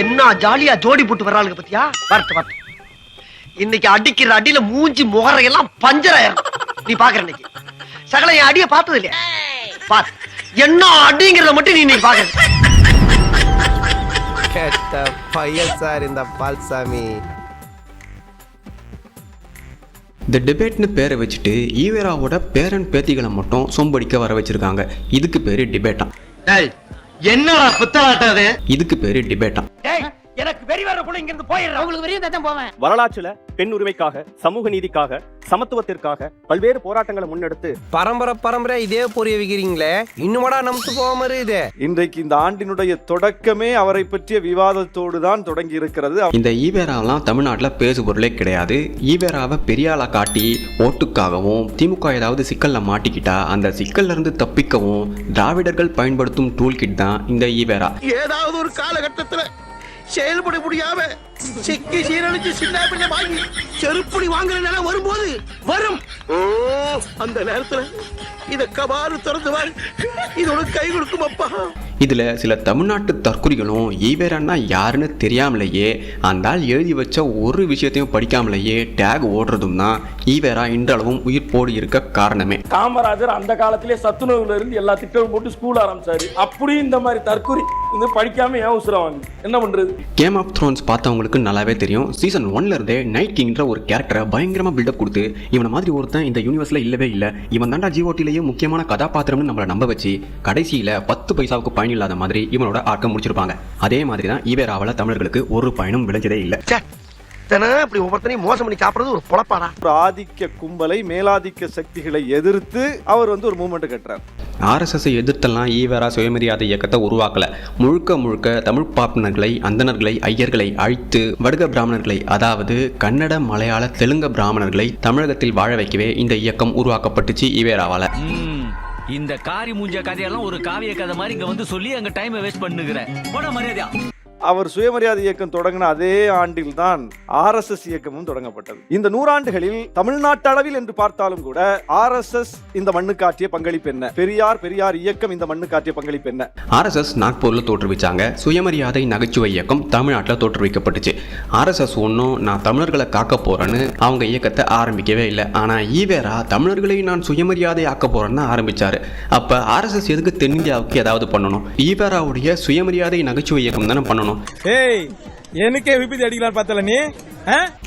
என்ன ஜாலியா ஜோடி போட்டு வர்றாளுங்க பத்தியா? வரட்டு வரட்டு இன்னைக்கு அடிக்கிற அடியில மூஞ்சி முகரையெல்லாம் பஞ்சராயிரும் நீ பாக்குற இன்னைக்கு. சகல என் அடிய பார்த்தது இல்லையா? பாத்து என்ன அடிங்கிறத மட்டும் நீ இன்னைக்கு பாக்குற. கெட்ட பையன் சார் இந்த பால்சாமி. இந்த டிபேட்னு பேரை வச்சுட்டு ஈவேராவோட பேரன் பேத்திகளை மட்டும் சொம்படிக்க வர வச்சிருக்காங்க. இதுக்கு பேரு டிபேட்டா. என்னடா புத்தலாட்டம் அது? இதுக்கு பேரு டிபேட்டா. எனக்கு வெறி வரக்குள்ள இங்க இருந்து போயிடுறேன் உங்களுக்கு வெறியும் தான் போவேன். வரலாற்றுல பெண் உரிமைக்காக சமூக நீதிக்காக சமத்துவத்திற்காக பல்வேறு போராட்டங்களை முன்னெடுத்து பரம்பரை பரம்பரை இதே புரிய வைக்கிறீங்களே. இன்னுமாடா நமக்கு போகாம இருக்குது இன்றைக்கு இந்த ஆண்டினுடைய தொடக்கமே அவரை பற்றிய விவாதத்தோடு தான் தொடங்கி இருக்கிறது. இந்த ஈவேராலாம் தமிழ்நாட்டில் பேசு பொருளே கிடையாது. ஈவேராவை பெரிய ஆளா காட்டி ஓட்டுக்காகவும் திமுக ஏதாவது சிக்கல்ல மாட்டிக்கிட்டா அந்த சிக்கல்ல இருந்து தப்பிக்கவும் திராவிடர்கள் பயன்படுத்தும் டூல் கிட் தான் இந்த ஈவேரா. ஏதாவது ஒரு காலகட்டத்துல செயல்பட முடியாம சிக்கி சீரழிச்சு சின்ன பிள்ளை வாங்கி செருப்படி வாங்குற நிலை வரும்போது வரும். ஓ அந்த நேரத்துல இத கபாறு திறந்து வாரு. இதோட கை கொடுக்கும் அப்பா. இதுல சில தமிழ்நாட்டு தற்குறிகளும் ஈவேரான்னா யாருன்னு தெரியாமலேயே அந்த ஆள் எழுதி வச்ச ஒரு விஷயத்தையும் படிக்காமலேயே டேக் ஓடுறதும் தான் ஈவேரா இன்றளவும் உயிர் போடு இருக்க காரணமே. காமராஜர் அந்த காலத்திலே சத்துணவுல இருந்து எல்லா திட்டமும் போட்டு ஸ்கூல் ஆரம்பிச்சாரு. அப்படியும் இந்த மாதிரி தற்கொலை வந்து படிக்காம ஏன் உசுரம் வாங்கி என்ன பண்றது? கேம் ஆஃப் த்ரோன்ஸ் பார்த்தவங்களுக்கு நல்லாவே தெரியும். சீசன் ஒன்ல இருந்தே நைட் கிங்ன்ற ஒரு கேரக்டரை பயங்கரமா பில்டப் கொடுத்து இவனை மாதிரி ஒருத்தன் இந்த யூனிவர்ஸ்ல இல்லவே இல்லை. இவன் தாண்டா ஜிஓட்டிலேயே முக்கியமான கதாபாத்திரம்னு நம்மளை நம்ப வச்சு கடைசியில பத்து பைசாவுக்கு பயன் இல்லாத மாதிரி இவனோட ஆட்டம் முடிச்சிருப்பாங்க. அதே மாதிரி தான் ஈவேராவில் தமிழர்களுக்கு ஒரு பயனும் விளைஞ்சதே இல்லை. இப்படி ஒவ்வொருத்தனையும் மோசம் பண்ணி சாப்பிடுறது ஒரு பொழப்பாடா? ஒரு ஆதிக்க கும்பலை மேலாதிக்க சக்திகளை எதிர்த்து அவர் வந்து ஒரு மூமெண்ட் கட்டுறார். ஆர்எஸ்எஸ்ஸை எதிர்த்தெல்லாம் ஈவேரா சுயமரியாதை இயக்கத்தை உருவாக்கல. முழுக்க முழுக்க தமிழ் பார்ப்பனர்களை அந்தணர்களை ஐயர்களை அழித்து வடுக பிராமணர்களை அதாவது கன்னட மலையாள தெலுங்கு பிராமணர்களை தமிழகத்தில் வாழ வைக்கவே இந்த இயக்கம் உருவாக்கப்பட்டுச்சு ஈவேராவால. ம், இந்த காரி மூஞ்ச கதையெல்லாம் ஒரு காவிய கதை மாதிரி இங்க வந்து சொல்லி அங்க டைமை வேஸ்ட் பண்ணுகிற. போட மரியாதையா. அவர் சுயமரியாதை இயக்கம் தொடங்கின அதே ஆண்டில் தான் ஆர்எஸ்எஸ் இயக்கமும் தொடங்கப்பட்டது. இந்த நூறாண்டுகளில் தமிழ்நாட்டு அளவில் என்று பார்த்தாலும் கூட ஆர்எஸ்எஸ் இந்த மண்ணுக்கு ஆற்றிய பங்களிப்பு என்ன? பெரியார் பெரியார் இயக்கம் இந்த மண்ணுக்கு ஆற்றிய பங்களிப்பு என்ன? ஆர்எஸ்எஸ் நாக்பூரில் தோற்றுவிச்சாங்க. சுயமரியாதை நகைச்சுவை இயக்கம் தமிழ்நாட்டில் தோற்றுவிக்கப்பட்டுச்சு. ஆர்எஸ்எஸ் ஒன்றும் நான் தமிழர்களை காக்க போறேன்னு அவங்க இயக்கத்தை ஆரம்பிக்கவே இல்லை. ஆனால் ஈவேரா தமிழர்களை நான் சுயமரியாதை ஆக்க போறேன்னு ஆரம்பிச்சாரு. அப்போ ஆர்எஸ்எஸ் எதுக்கு தென்னிந்தியாவுக்கு ஏதாவது பண்ணணும்? ஈவேராவுடைய சுயமரியாதை நகைச்சுவை இயக்கம் தானே பண்ணணும்? ஏய் எனக்கே விபத்து அடிக்கலாம் பார்த்தல நீ?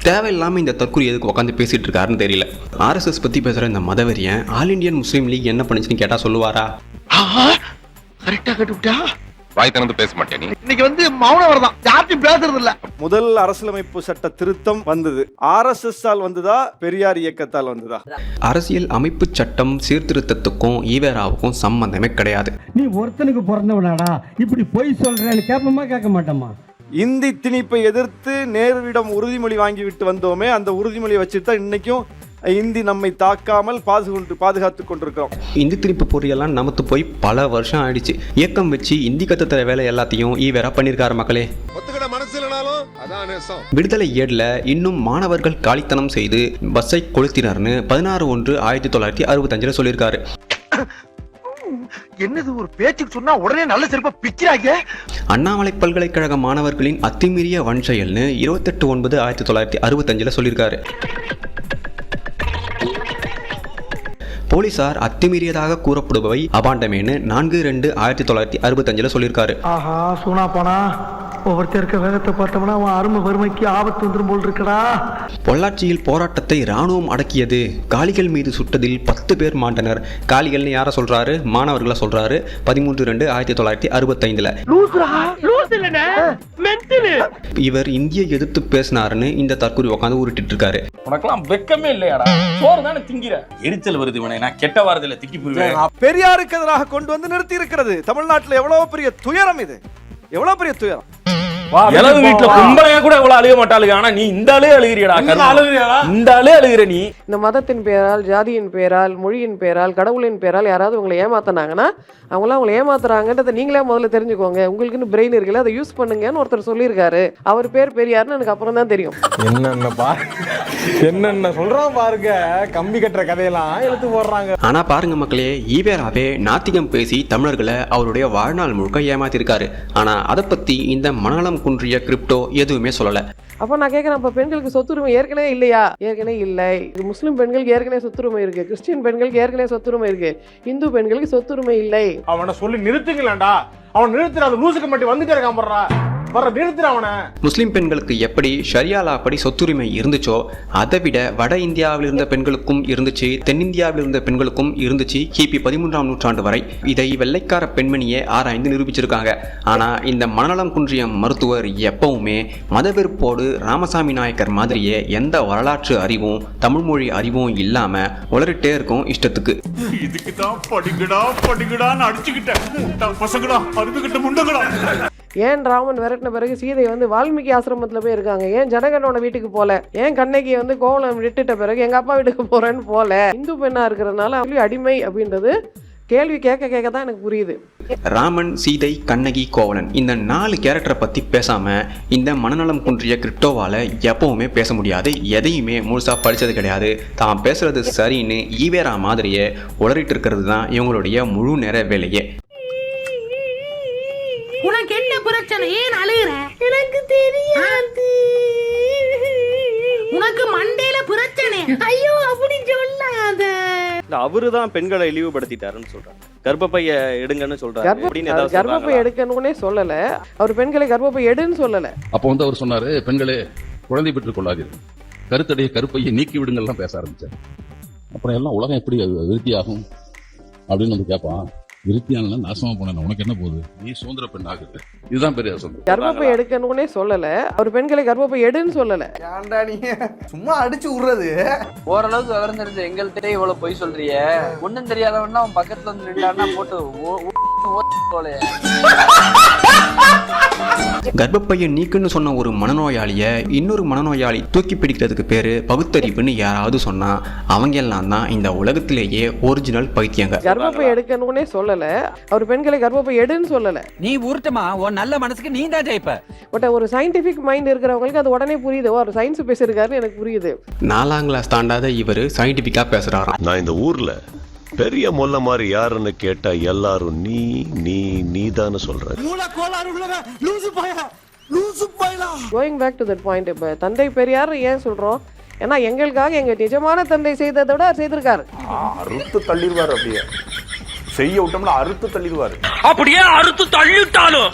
தேவையில்லாம இந்த தற்கொலை எதுக்கு உட்காந்து பேசிட்டு இருக்காருன்னு தெரியல. ஆர்எஸ்எஸ் பத்தி பேசுற இந்த மதவெறியன் ஆல் இந்தியன் முஸ்லீம் லீக் என்ன பண்ணுச்சுன்னு கேட்டா சொல்லுவாரா? கரெக்டா கட்டுவிட்டா? வாய் திறந்து பேச மாட்டேன் நீ. இன்னைக்கு வந்து மௌனம் வரதான் யார்ட்டையும் பேசுறது இல்ல. முதல் அரசியலமைப்பு சட்ட திருத்தம் வந்தது. ஆர்எஸ்எஸ் ஆல் வந்ததா பெரியார் இயக்கத்தால் வந்ததா? அரசியல் அமைப்பு சட்டம் சீர்திருத்தத்துக்கும் ஈவேராவுக்கும் சம்பந்தமே கிடையாது. நீ ஒருத்தனுக்கு பிறந்தவனாடா. இப்படி பொய் சொல்றேன்னு கேட்போமா கேட்க மாட்டோமா இந்தி திணிப்பை எதிர்த்து நேருவிடம் உறுதிமொழி வாங்கிவிட்டு வந்தோமே அந்த உறுதிமொழியை வச்சுட்டு தான் இன்னைக்கும் இந்தி நம்மை தாக்காமல் பாதுகாத்து பாதுகாத்து கொண்டிருக்கிறோம். இந்தி திருப்பு பொறியெல்லாம் நமத்து போய் பல வருஷம் ஆயிடுச்சு. இயக்கம் வச்சு இந்தி கத்துத்தர வேலை எல்லாத்தையும் ஈவேரா பண்ணியிருக்காரு மக்களே. விடுதலை ஏழில் இன்னும் மாணவர்கள் காலித்தனம் செய்து பஸ்ஸை கொளுத்தினார்னு பதினாறு ஒன்று ஆயிரத்தி தொள்ளாயிரத்தி அறுபத்தஞ்சில் சொல்லியிருக்காரு. என்னது ஒரு பேச்சுக்கு சொன்னா உடனே நல்ல செருப்ப பிக்கிறாங்க அண்ணாமலை பல்கலைக்கழக மாணவர்களின் அத்துமீறிய வன் செயல்னு இருபத்தெட்டு ஒன்பது ஆயிரத்தி தொள்ளாயிரத்தி அறுபத்தஞ்சில் சொல்லியிருக்காரு. போலீசார் அத்துமீறியதாக கூறப்படுபவை அபாண்டமேன்னு நான்கு ரெண்டு ஆயிரத்தி தொள்ளாயிரத்தி அறுபத்தஞ்சில் சொல்லியிருக்காரு. ஆஹா சூனா போனா? ஒவ்வொருத்தர் இருக்க வேகத்தை பார்த்தோம்னா அவன் அருமை வறுமைக்கு ஆபத்து வந்துரும் போல் இருக்கடா. பொள்ளாச்சியில் போராட்டத்தை ராணுவம் அடக்கியது. காளிகள் மீது சுட்டதில் பத்து பேர் மாண்டனர். காளிகள்னு யாரை சொல்றாரு? மாணவர்களை சொல்றாரு. பதிமூன்று ரெண்டு ஆயிரத்தி தொள்ளாயிரத்தி அறுபத்தைந்துல. இவர் இந்திய எதிர்த்து பேசினாருன்னு இந்த தற்கொலை உட்காந்து உருட்டிட்டு இருக்காரு உனக்கெல்லாம் வெக்கமே இல்லையாடா? சோறு தானே திங்கிற. எரிச்சல் வருது இவனை. நான் கெட்ட வாரத்துல திக்கி போயிருவேன் பெரியாருக்கு எதிராக கொண்டு வந்து நிறுத்தி இருக்கிறது தமிழ்நாட்டில் எவ்வளவு பெரிய துயரம் இது? எவ்வளவு பெரிய துயரம்? இளவு வீட்டுல கும்பலையா கூட இவ்வளவு அழுக மாட்டாளுங்க. ஆனா நீ இந்த ஆளே அழுகிறியடா இந்த ஆளே அழுகிற நீ. இந்த மதத்தின் பேரால் ஜாதியின் பேரால் மொழியின் பேரால் கடவுளின் பேரால் யாராவது உங்களை ஏமாத்தினாங்கன்னா அவங்களாம் உங்களை ஏமாத்துறாங்கன்றதை நீங்களே முதல்ல தெரிஞ்சுக்கோங்க. உங்களுக்குன்னு பிரெயின் இருக்குல்ல அதை யூஸ் பண்ணுங்கன்னு ஒருத்தர் சொல்லியிருக்காரு. அவர் பேர் பெரியார்னு எனக்கு அப்புறம் தான் தெரியும். என்னென்ன பா என்னென்ன சொல்றான் பாருங்க. கம்பி கட்டுற கதையெல்லாம் எடுத்து போடுறாங்க. ஆனா பாருங்க மக்களே ஈவேராவே நாத்திகம் பேசி தமிழர்களை அவருடைய வாழ்நாள் முழுக்க ஏமாத்திருக்காரு. ஆனா அதை பத்தி இந்த மனநலம் குன்றிய கிரிப்டோ எதுவுமே சொல்லல. அப்போ நான் கேட்குறேன் அப்போ பெண்களுக்கு சொத்துரிமை ஏற்கனவே இல்லையா? ஏற்கனவே இல்லை. இது முஸ்லீம் பெண்களுக்கு ஏற்கனவே சொத்துரிமை இருக்கு. கிறிஸ்டியன் பெண்களுக்கு ஏற்கனவே சொத்துரிமை இருக்கு. இந்து பெண்களுக்கு சொத்துரிமை இல்லை. அவனை சொல்லி நிறுத்துங்களேன்டா. அவன் நிறுத்துற அந்த லூசுக்கு மட்டும் வந்துட்டே இருக்கான் போடுறா வர நிறுத்துற அவனை. முஸ்லிம் பெண்களுக்கு எப்படி ஷரியாலா படி சொத்துரிமை இருந்துச்சோ அதை விட வட இந்தியாவில் இருந்த பெண்களுக்கும் இருந்துச்சு தென்னிந்தியாவில் இருந்த பெண்களுக்கும் இருந்துச்சு கிபி பதிமூன்றாம் நூற்றாண்டு வரை. இதை வெள்ளைக்கார பெண்மணியே ஆராய்ந்து நிரூபிச்சிருக்காங்க. ஆனா இந்த மனநலம் குன்றிய மருத்துவர் எப்பவுமே மதவெறுப்போடு ராமசாமி நாயக்கர் மாதிரியே எந்த வரலாற்று அறிவும் தமிழ் மொழி அறிவும் இல்லாம உளறிட்டே இருக்கும் இஷ்டத்துக்கு. இதுக்கு தான் படிக்கடா படிக்கடான்னு அடிச்சுக்கிட்டேன். முட்டா பசங்கடா அருந்துகிட்ட முண்டங்கடா. ஏன் ராமன் விரட்டின பிறகு சீதை வந்து வால்மீகி ஆசிரமத்தில் போய் இருக்காங்க? ஏன் ஜனகனோட வீட்டுக்கு போல? ஏன் கண்ணகி வந்து கோவலம் விட்டுட்ட பிறகு எங்கள் அப்பா வீட்டுக்கு போகிறேன்னு போல? இந்து பெண்ணாக இருக்கிறதுனால சொல்லி அடிமை அப்படின்றது கேள்வி கேட்க கேட்க தான் எனக்கு புரியுது. ராமன் சீதை கண்ணகி கோவலன் இந்த நாலு கேரக்டரை பற்றி பேசாமல் இந்த மனநலம் குன்றிய கிரிப்டோவால் எப்பவுமே பேச முடியாது. எதையுமே முழுசாக படித்தது கிடையாது. தான் பேசுறது சரின்னு ஈவேரா மாதிரியே உளறிட்டு இருக்கிறது தான் இவங்களுடைய முழு நேர வேலையே. அவரு தான் பெண்களை இழிவுபடுத்திட்டாருன்னு சொல்றாங்க. கர்ப்பப்பைய எடுங்கன்னு சொல்றாரு. கர்ப்பப்பை? எடுக்கணும்னே சொல்லல. அவர் பெண்களை கர்ப்பப்பை எடுன்னு சொல்லல. அப்போ வந்து அவர் சொன்னாரு பெண்களே குழந்தை பெற்றுக் கொள்ளாதீர்கள். கருத்தடைய கருப்பையை நீக்கி விடுங்கள்லாம் பேச ஆரம்பிச்சார். அப்புறம் எல்லாம் உலகம் எப்படி விருத்தியாகும்? அப்படின்னு வந்து கேட்பான் விருத்தியான நாசமா போன உனக்கு என்ன போகுது? நீ சுதந்திர பெண் ஆகுது இதுதான் பெரிய சுதந்திரம். கர்ப்பப்பை எடுக்கணும்னே சொல்லல. அவர் பெண்களை கர்ப்பப்பை எடுன்னு சொல்லல. ஏன்டா நீ? சும்மா அடிச்சு விடுறது. ஓரளவுக்கு விவரம் தெரிஞ்ச எங்கள்கிட்ட இவ்வளவு பொய் சொல்றிய. ஒண்ணும் தெரியாதவன்னா அவன் பக்கத்துல வந்து நின்றான்னா போட்டு கர்ப்பப்பையை நீக்குன்னு சொன்ன ஒரு மனநோயாளிய இன்னொரு மனநோயாளி தூக்கி பிடிக்கிறதுக்கு பேரு பகுத்தறிவுன்னு யாராவது சொன்னா அவங்க எல்லாம் தான் இந்த உலகத்திலேயே ஒரிஜினல் பைத்தியங்க. கர்ப்பப்பை எடுக்கணும்னே சொல்லல. அவர் பெண்களை கர்ப்பப்பை எடுன்னு சொல்லல. நீ உருட்டுமா? உன் நல்ல மனசுக்கு நீ தான் ஜெயிப்ப. பட் ஒரு சயின்டிபிக் மைண்ட் இருக்கிறவங்களுக்கு அது உடனே புரியுது. ஓ அவர் சயின்ஸ் பேசியிருக்காருன்னு எனக்கு புரியுது. நாலாம் கிளாஸ் தாண்டாத இவர் சயின்டிபிக்கா பேசுறாராம். நான் இந்த ஊர்ல பெரிய மொல்ல மாதிரி யாருன்னு கேட்டா எல்லாரும் நீ நீ நீதான்னு சொல்ற going back to that point இப்போ தந்தை பெரியார் ஏன் சொல்றோம்? ஏன்னா எங்களுக்காக எங்க நிஜமான தந்தை செய்ததை விட அவர் செய்திருக்காரு. அறுத்து தள்ளிடுவார் அப்படியே. செய்ய விட்டோம்னா அறுத்து தள்ளிடுவார். அப்படியே அறுத்து தள்ளிட்டாலும்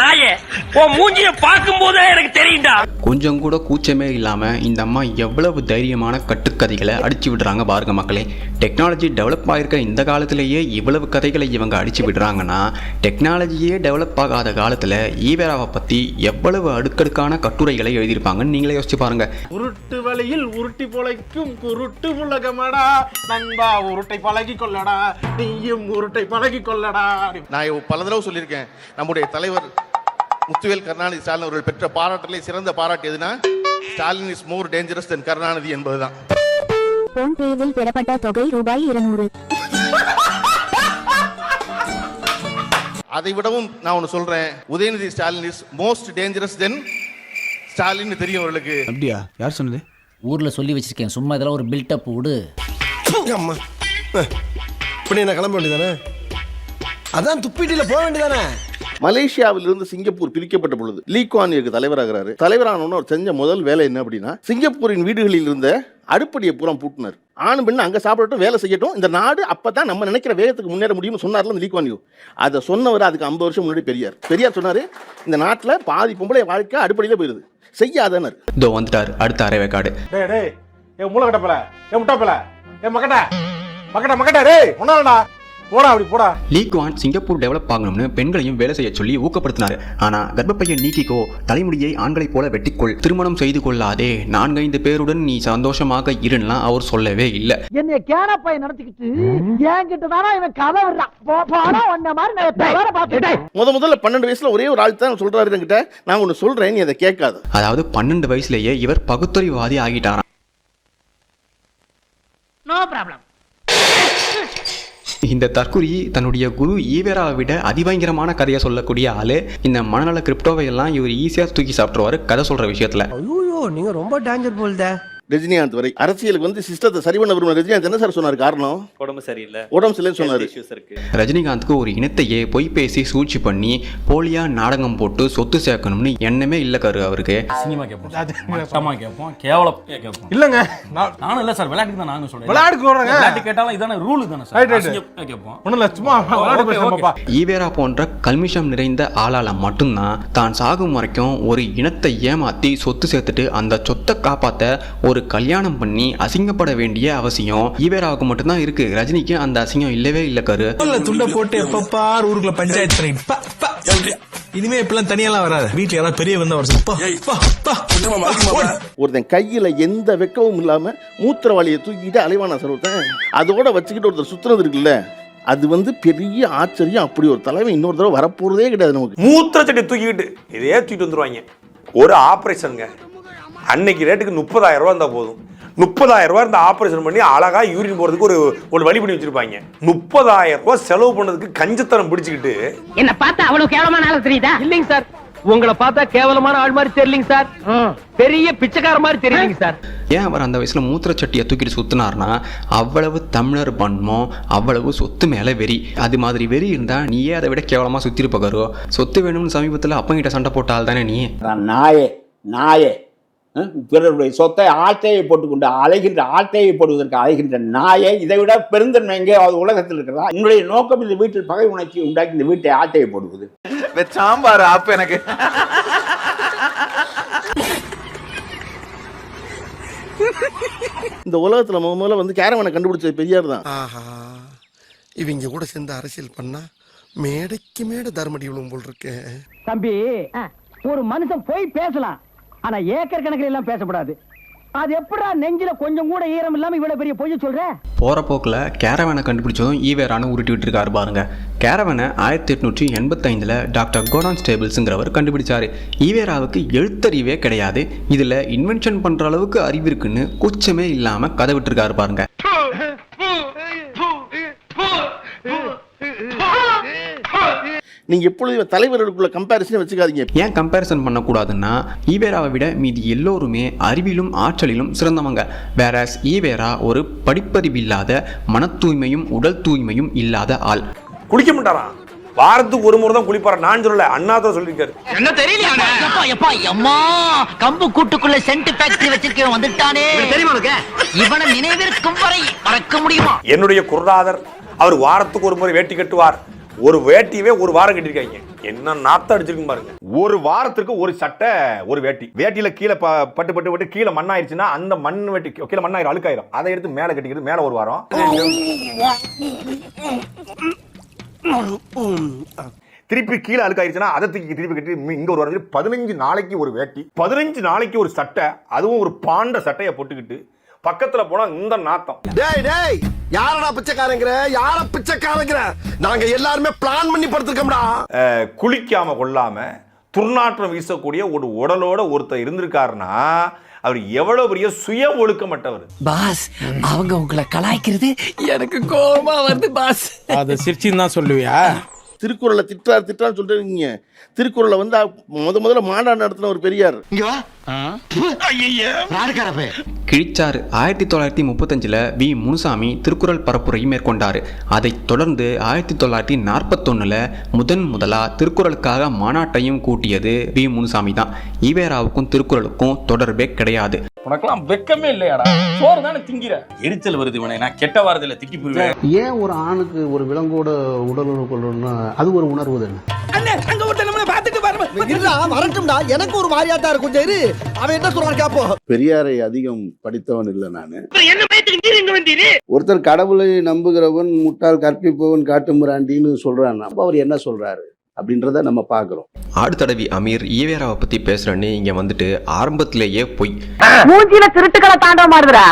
நாயே உன் மூஞ்சிய பார்க்கும் போதே எனக்கு தெரியும்டா. கொஞ்சம் கூட கூச்சமே இல்லாம இந்த அம்மா எவ்வளவு தைரியமான கட்டுக்கதைகளை அடிச்சு விடுறாங்க பாருங்க மக்களே. டெக்னாலஜி டெவலப் ஆயிருக்க இந்த காலத்திலேயே இவ்வளவு கதைகளை இவங்க அடிச்சு விடுறாங்கன்னா டெக்னாலஜியே டெவலப் ஆகாத காலத்துல ஈவேராவை பத்தி எவ்வளவு அடுக்கடுக்கான கட்டுரைகளை எழுதியிருப்பாங்கன்னு நீங்களே யோசிச்சு பாருங்க. உருட்டு வழியில் உருட்டி பொழைக்கும் குருட்டு உலகமடா. நண்பா உருட்டை பழகி கொள்ளடா. நீயும் உருட்டை பழகி கொள்ளடா. நான் பல தடவை சொல்லியிருக்கேன். நம்முடைய தலைவர் முத்துவேல் கருணாநிதி ஸ்டாலின் அவர்கள் பெற்ற பாராட்டிலே சிறந்த பாராட்டு எதுனா? Stalin is more dangerous than Karunanidhi என்பதுதான். போன் பேவில் பெறப்பட்ட தொகை ரூபாய் இருநூறு. அதை விடவும் நான் ஒன்று சொல்றேன். Udhayanidhi Stalin is most dangerous than Stalin தெரியும் அவர்களுக்கு அப்படியா? யார் சொன்னது? ஊர்ல சொல்லி வச்சிருக்கேன். சும்மா இதெல்லாம் ஒரு பில்டப் விடு. அம்மா. இப்படி என்ன கிளம்ப வேண்டியதானே? அதான் துப்பிட்டில போக வேண்டியதானே? மலேசியாவிலிருந்து சிங்கப்பூர் பிரிக்கப்பட்ட பொழுது லீ குவான் யூக்கு தலைவராகிறாரு. தலைவரானவன அவர் செஞ்ச முதல் வேலை என்ன அப்படின்னா சிங்கப்பூரின் வீடுகளில் இருந்த அடுப்படியை பூரா பூட்டினார். ஆணும் பெண்ணு அங்கே சாப்பிடட்டும் வேலை செய்யட்டும். இந்த நாடு அப்போ தான் நம்ம நினைக்கிற வேகத்துக்கு முன்னேற முடியும்னு சொன்னார்ல இந்த லீ குவான் யூ அதை சொன்னவர் அதுக்கு ஐம்பது வருஷம் முன்னாடி பெரியார். பெரியார் சொன்னார் இந்த நாட்டில் பாதி பொம்பளை வாழ்க்கை அடுப்படியில் போயிருது. செய்யாதனர் இதோ வந்துட்டார் அடுத்த அரைவேக்காடு. டேய் டேய் ஏ மூளை கட்டப்பல ஏ முட்டாப்பல ஏ மக்கட்ட மக்கட்ட மக்கட்ட டேய் ஒன்னாலடா போடா அப்படி போடா. லீக்வான் சிங்கப்பூர் டெவலப் ஆகணும்னு பெண்களையும் வேலை செய்ய சொல்லி ஊக்கப்படுத்தினார். ஆனா கர்ப்பப்பையை நீக்கிக்கோ தலைமுடியை ஆண்களைப் போல வெட்டிக்கொள். திருமணம் செய்து கொள்ளாதே. நான்கைந்து பேருடன் நீ சந்தோஷமாக இருன்லாம் அவர் சொல்லவே இல்லை. என்னைய கேனப்பாய் நடத்திக்கிட்டு என்கிட்ட தானா இவன் கதை விடுறான். போனா மாதிரி நான் தவற பார்த்துட்டேன் முத முதல்ல பன்னெண்டு வயசுல ஒரே ஒரு ஆள் தான் சொல்றாரு என்கிட்ட. நான் ஒன்று சொல்றேன் நீ அதை கேட்காத. அதாவது பன்னெண்டு வயசுலயே இவர் பகுத்தறிவாதி ஆகிட்டாராம். நோ ப்ராப்ளம் இந்த தற்குறி தன்னுடைய குரு ஈவேராவை விட அதிபயங்கரமான கதையை சொல்லக்கூடிய ஆளு. இந்த மனநல கிரிப்டோவை எல்லாம் இவர் ஈஸியா தூக்கி சாப்பிட்டுருவாரு கதை சொல்ற விஷயத்துல. ஐயோ நீங்க ரொம்ப டேஞ்சர் போல்தே. ரஜினிகாந்த் வரை அரசியலுக்கு வந்து சிஸ்டத்தை சரி பண்ண விரும்பின ரஜினிகாந்த் என்ன சார் சொன்னார்? காரணம்? உடம்பு சரியில்லை. உடம்பு சரியில்லைன்னு சொன்னாரு. ரஜினிகாந்துக்கு ஒரு இனத்தையே பொய் பேசி சூழ்ச்சி பண்ணி போலியா நாடகம் போட்டு சொத்து சேர்க்கணும்னு எண்ணமே இல்ல கரு அவருக்கு. சினிமா கேட்போம் கேட்போம் கேவலம் கேட்போம் இல்லங்க. நான் நானும் இல்ல சார் விளையாட்டுக்கு தான் நானும் சொல்றேன். விளையாட்டு கேட்டாலும் இதான ரூல் தானே சார் கேட்போம் இல்ல சும்மா விளையாட்டு ஈவேரா போன்ற கல்மிஷம் நிறைந்த ஆளால மட்டும்தான் தான் சாகும் வரைக்கும் ஒரு இனத்தை ஏமாத்தி சொத்து சேர்த்துட்டு அந்த சொத்தை காப்பாத்த ஒரு கல்யாணம் பண்ணி அசிங்கப்பட வேண்டிய அவசியம் ஈவேராவுக்கு மட்டும்தான் இருக்கு. ரஜினிக்கு அந்த அசிங்கம் இல்லவே இல்ல கரு. துண்டை போட்டு எப்பப்பார் ஊருக்குள்ள பஞ்சாயத்து பண்ணிட்டு பா, பா. இனிமே இப்பெல்லாம் தனியெல்லாம் வராது. வீட்டுல யாராவது பெரிய வந்தா வர. ஒருத்தன் கையில எந்த வெக்கமும் இல்லாம மூத்திரவாளியை தூக்கிட்டு அலைவானா சார் ஒருத்தன் அதோட வச்சுக்கிட்டு ஒருத்தர் சுத்துறது இருக்குல்ல அது வந்து பெரிய ஆச்சரியம். அப்படி ஒரு தலைவன் இன்னொரு தடவை வரப்போறதே கிடையாது நமக்கு. மூத்திரச்சட்டி தூக்கிக்கிட்டு இதே தூக்கிட்டு வந்துருவாங்க. ஒரு ஆப்ரேஷனுங்க அன்னைக்கு ரேட்டுக்கு முப்பதாயிரம் ரூபா இருந்தால் போதும். முப்பதாயிரம் ரூபா இந்த ஆப்ரேஷன் பண்ணி அழகா யூரின் போறதுக்கு ஒரு ஒரு வழி பண்ணி வச்சிருப்பாங்க. முப்பதாயிரம் ரூபாய் செலவு பண்ணதுக்கு கஞ்சத்தனம் பிடிச்சிக்கிட்டு. என்ன பார்த்தா அவ்வளவு கேவலமான ஆளு தெரியுதா? இல்லைங்க சார். உங்களை பார்த்தா கேவலமான ஆள் மாதிரி தெரியலங்க சார். பெரிய பிச்சைக்கார மாதிரி தெரியுங்க சார். ஏன் அவர் அந்த வயசுல மூத்திரச்சட்டியை தூக்கிட்டு சுத்தினார்னா அவ்வளவு தமிழர் பண்மம் அவ்வளவு சொத்து மேல வெறி. அது மாதிரி வெறி இருந்தா நீயே அதை விட கேவலமா சுத்திருப்ப கரு சொத்து வேணும்னு சமீபத்துல அப்பங்கிட்ட சண்டை போட்ட ஆள் தானே நீ? நாயே நாயே. பிறருடைய சொத்தை ஆட்டையை போட்டுக்கொண்டு அலைகின்ற ஆட்டையை போடுவதற்கு அலைகின்ற நாயே இதை விட பெருந்தன்மை எங்கேயாவது உலகத்தில் இருக்கிறதா? உங்களுடைய நோக்கம் இந்த வீட்டில் பகை உணர்ச்சி உண்டாக்கி இந்த வீட்டை ஆட்டையை போடுவது. சாம்பார் அப்ப எனக்கு. இந்த உலகத்துல முத முதல்ல வந்து கேரவனை கண்டுபிடிச்சது பெரியார் தான். ஆஹா. இவங்க கூட சேர்ந்து அரசியல் பண்ணா மேடைக்கு மேடை தர்மடி விழும் போல் இருக்கு. தம்பி ஒரு மனுஷன் போய் பேசலாம். ஆனா ஏக்கர் கணக்கில் எல்லாம் பேசக்கூடாது அது எப்படா நெஞ்சில கொஞ்சம் கூட ஈரம் இல்லாம இவ்வளவு பெரிய பொய்ய சொல்ற? போற போக்குல கேரவனை கண்டுபிடிச்சதும் ஈவேரானு உருட்டி விட்டுருக்காரு பாருங்க. கேரவனை ஆயிரத்தி எட்நூற்றி எண்பத்தைந்துல டாக்டர் கோடான் ஸ்டேபிள்ஸுங்கிறவர் கண்டுபிடிச்சாரு. ஈவேராவுக்கு எழுத்தறிவே கிடையாது. இதுல இன்வென்ஷன் பண்ற அளவுக்கு அறிவு இருக்குன்னு கூச்சமே இல்லாம கதை விட்டுருக்காரு பாருங்க. நீங்க எப்பொழுதும் தலைவர்களுக்குள்ள கம்பேரிசன் வச்சுக்காதீங்க. ஏன் கம்பேரிசன் பண்ணக்கூடாதுன்னா ஈவேராவை விட மீதி எல்லோருமே அறிவிலும் ஆற்றலிலும் சிறந்தவங்க. வேறஸ் ஈவேரா ஒரு படிப்பறிவில்லாத மன தூய்மையும் உடல் தூய்மையும் இல்லாத ஆள். குளிக்க மாட்டாராம் வாரத்துக்கு ஒரு முறை தான் குளிப்பாரா? நான் சொல்லல அண்ணா தான் சொல்லியிருக்காரு. என்ன தெரியல எப்பா எப்பா அம்மா கம்பு கூட்டுக்குள்ள சென்ட் ஃபேக்டரி வச்சிருக்கேன் வந்துட்டானே. தெரியுமா இவனை நினைவிருக்கும் வரை மறக்க முடியுமா? என்னுடைய குருநாதர் அவர் வாரத்துக்கு ஒரு முறை வேட்டி கட்டுவார். ஒரு வேட்டியவே ஒரு வாரம் கட்டிருக்காங்க என்ன நாத்தம் அடிச்சிருக்கு பாருங்க. ஒரு வாரத்திற்கு ஒரு சட்டை ஒரு வேட்டி. வேட்டியில கீழே ப- பட்டு பட்டு பட்டு கீழே மண்ணாயிருச்சுன்னா அந்த மண் வேட்டி கீழே மண்ணாயிரம் அழுக்காயிரும். அதை எடுத்து மேலே கட்டிக்கிறது மேலே ஒரு வாரம். திருப்பி கீழே அழுக்காயிருச்சுன்னா அதை தூக்கி திருப்பி கட்டி இங்க ஒரு வாரம் பதினஞ்சு நாளைக்கு ஒரு வேட்டி. பதினஞ்சு நாளைக்கு ஒரு சட்டை அதுவும் ஒரு பாண்ட சட்டையை போட்டுக்கிட்டு பக்கத்துல போனா இந்த நாத்தம். டேய் டேய்! யாரடா பிச்சைக்காரங்கிற? யார பிச்சைக்காரங்கிற? நாங்க எல்லாருமே பிளான் பண்ணி படுத்துக்கோம்டா அஹ், குளிக்காம கொள்ளாம துர்நாற்றம் வீசக்கூடிய ஒரு உடலோட ஒருத்தர் இருந்திருக்காருன்னா அவர் எவ்வளவு பெரிய சுய ஒழுக்கமற்றவர். பாஸ் அவங்க உங்களை கலாய்க்கிறது எனக்கு கோபமா வருது பாஸ். அதை சிரிச்சின்னு தான் சொல்லுவியா? திருக்குறளை திட்டார் திட்டான்னு சொல்லிட்டு இருக்கீங்க. திருக்குறளை வந்து முத முதல்ல மாநாடு நடத்தின ஒரு பெரியார். இங்க வா. யாருக்காரப்பே? கிழிச்சாறு ஆயிரத்தி தொள்ளாயிரத்தி முப்பத்தஞ்சில் வி. முனுசாமி திருக்குறள் பரப்புரை மேற்கொண்டார். அதைத் தொடர்ந்து ஆயிரத்தி தொள்ளாயிரத்தி நாற்பத்தொன்னில் முதன் முதலாக திருக்குறளுக்காக மாநாட்டையும் கூட்டியது வி. முனுசாமி தான் ஈவேராவுக்கும் திருக்குறளுக்கும் தொடர்பே கிடையாது. உனக்கெல்லாம் வெக்கமே இல்லையாடா? சோறு தானே திங்கிற? எரிச்சல் வருது இவனை. நான் கெட்ட வாரத்துல திக்கி போயிருவேன் ஏன் ஒரு ஆணுக்கு ஒரு விலங்கோட உடல் உறவு கொள்ளணும்னா அது ஒரு உணர்வு தானே? வரட்டும்டா. எனக்கு ஒரு மாதிரியா தான் இருக்கும். சரி அவன் என்ன சொல்றான் கேப்போம் பெரியாரை அதிகம் படித்தவன் இல்லை நான். என்ன ஒருத்தர் கடவுளை நம்புகிறவன் முட்டாள் கற்பிப்பவன் காட்டுமிராண்டின்னு சொல்றான் அப்ப அவர் என்ன சொல்றாரு? அப்படின்றத நம்ம பார்க்கிறோம். ஆடு தடவி அமீர் ஈவேராவை பத்தி பேசுறேன்னு இங்க வந்துட்டு ஆரம்பத்திலேயே பொய். மூஞ்சில திருட்டுக்களை தாண்ட மாறுதுடா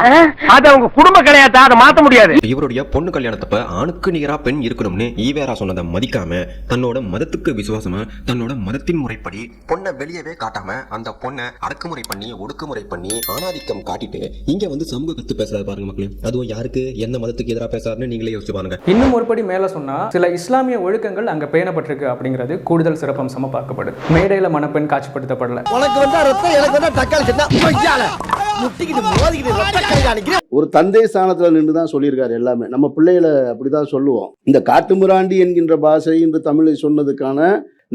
அது அவங்க குடும்ப கிடையாது அதை மாத்த முடியாது. இவருடைய பொண்ணு கல்யாணத்தப்ப ஆணுக்கு நிகரா பெண் இருக்கணும்னு ஈவேரா சொன்னதை மதிக்காம தன்னோட மதத்துக்கு விசுவாசமா தன்னோட மதத்தின் முறைப்படி பொண்ணை வெளியவே காட்டாம அந்த பொண்ணை அடக்குமுறை பண்ணி ஒடுக்குமுறை பண்ணி ஆணாதிக்கம் காட்டிட்டு இங்க வந்து சமூக கத்து பேசுறாரு பாருங்க மக்களே. அதுவும் யாருக்கு எந்த மதத்துக்கு எதிராக பேசுறாருன்னு நீங்களே யோசிச்சு பாருங்க. இன்னும் ஒருபடி மேல சொன்னா சில இஸ்லாமிய ஒழுக்கங்கள் அங்க பேணப்பட்டிருக்கு அப்படிங்கிறது கூடுதல் சிறப்பம்சமா பார்க்கப்படுது மேடையில மணப்பெண் காட்சிப்படுத்தப்படல. உனக்கு வந்தா ரத்தம் எனக்கு வந்தா தக்காளி ஒரு தந்தை ஸ்தானத்துல நின்று தான் சொல்லியிருக்காரு எல்லாமே. நம்ம பிள்ளைகளை அப்படிதான் சொல்லுவோம். இந்த காட்டுமிராண்டி என்கின்ற பாஷை என்று தமிழை சொன்னதுக்கான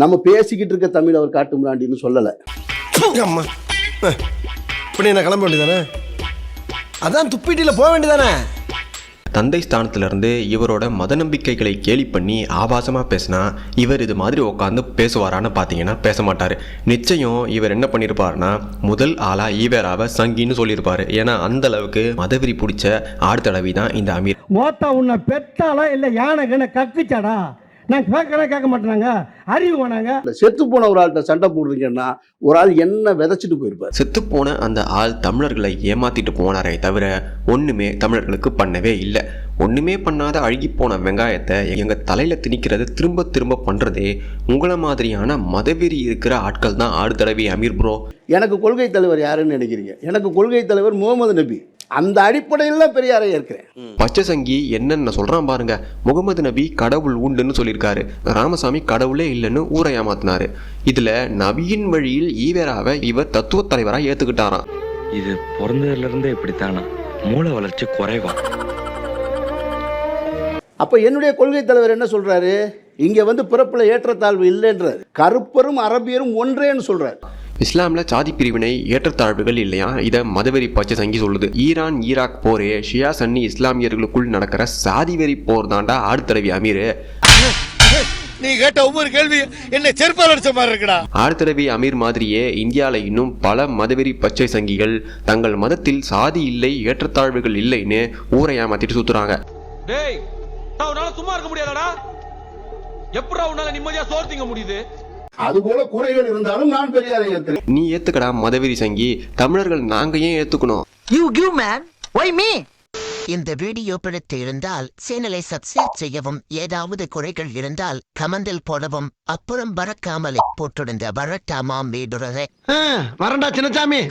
நம்ம பேசிக்கிட்டு இருக்க தமிழ் அவர் காட்டுமிராண்டின்னு சொல்லல. அம்மா. இப்படி நான் கிளம்ப வேண்டியதானே அதான் துப்பிட்டில போக வேண்டியதானே தந்தை ஸ்தானத்திலிருந்து இவரோட மத நம்பிக்கைகளை கேலி பண்ணி ஆபாசமாக பேசினா இவர் இது மாதிரி உட்காந்து பேசுவாரான்னு பார்த்தீங்கன்னா பேச மாட்டார். நிச்சயம் இவர் என்ன பண்ணியிருப்பாருன்னா முதல் ஆளா ஈவேராவை சங்கின்னு சொல்லியிருப்பார் ஏன்னா அந்த அளவுக்கு மதவெறி பிடிச்ச ஆடு தடவி தான் இந்த அமீர். மோத்தா உன்னை பெத்தாலா இல்லை யானை கண்ண கக்குச்சாடா? நான் கேட்கறேன் கேட்க மாட்டேனாங்க. அறிவு வேணாங்க. செத்து போன ஒரு ஆள்கிட்ட சண்டை போடுறீங்கன்னா ஒரு ஆள் என்ன விதைச்சிட்டு போயிருப்பார்? செத்துப்போன அந்த ஆள் தமிழர்களை ஏமாத்திட்டு போனாரே தவிர ஒண்ணுமே தமிழர்களுக்கு பண்ணவே இல்லை. ஒண்ணுமே பண்ணாத அழுகி போன வெங்காயத்தை எங்க தலையில திணிக்கிறது திரும்ப திரும்ப பண்றதே உங்களை மாதிரியான மதவெறி இருக்கிற ஆட்கள் தான் ஆடு தடவி அமீர் ப்ரோ எனக்கு கொள்கை தலைவர் யாருன்னு நினைக்கிறீங்க? எனக்கு கொள்கை தலைவர் முகமது நபி. அந்த அடிப்படையில் தான் பெரியாரை ஏற்கிறேன். பச்சை சங்கி என்னென்ன சொல்றான் பாருங்க. முகமது நபி கடவுள் உண்டுன்னு சொல்லியிருக்காரு. ராமசாமி கடவுளே இல்லைன்னு ஊரை ஏமாத்தினாரு. இதுல நபியின் வழியில் ஈவேராவை இவர் தத்துவ தலைவரா ஏத்துக்கிட்டாராம். இது பிறந்ததுல இருந்தே இப்படித்தானா? மூளை வளர்ச்சி குறைவா? அப்போ என்னுடைய கொள்கை தலைவர் என்ன சொல்றாரு? இங்க வந்து பிறப்புல ஏற்றத்தாழ்வு இல்லைன்றாரு. கருப்பரும் அரபியரும் ஒன்றேன்னு சொல்றாரு. இஸ்லாம்ல சாதி பிரிவினை ஏற்றத்தாழ்வுகள் இல்லையா? இதை மதவெறி பச்சை சங்கி சொல்லுது. ஈரான் ஈராக் போரே ஷியா சன்னி இஸ்லாமியர்களுக்குள் நடக்கிற சாதி வெறி போர் தாண்டா ஆடு தடவி அமீர். நீ கேட்ட ஒவ்வொரு கேள்வி என்ன செருப்பால் அடிச்ச மாதிரி இருக்குடா. ஆழ்தடவி அமீர் மாதிரியே இந்தியாவில் இன்னும் பல மதவெறி பச்சை சங்கிகள் தங்கள் மதத்தில் சாதி இல்லை ஏற்றத்தாழ்வுகள் இல்லைன்னு ஊரை ஏமாத்திட்டு சுத்துறாங்க. டேய் சும்மா இருக்க முடியாதடா? எப்படா உன்னால நிம்மதியா சோறு திங்க முடியுது? அது போல குறைகள் இருந்தாலும் நான் பெரியாரை ஏற்கிறேன். நீ ஏத்துக்கடா மதவெறி சங்கி. தமிழர்கள் நாங்க ஏன் ஏத்துக்கணும்? You give man why me இந்த வீடியோ பிடித்து இருந்தால் சேனலை சப்ஸ்கிரைப் செய்யவும் ஏதாவது குறைகள் இருந்தால் கமெண்டில் போடவும் அப்புறம் பறக்காமலே போட்டிருந்த வரட்டாமாம் வீடுறதை வரண்டா Chinnasamy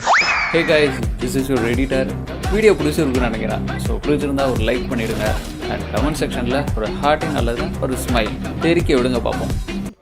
hey guys this is your editor video பிடிச்சிருக்குன்னு நினைக்கிறேன். ஸோ பிடிச்சிருந்தா ஒரு லைக் பண்ணிடுங்க. அண்ட் கமெண்ட் செக்ஷனில் ஒரு ஹார்ட்டிங் அல்லது ஒரு ஸ்மைல் தெரிக்க விடுங்க பார்ப்போம்.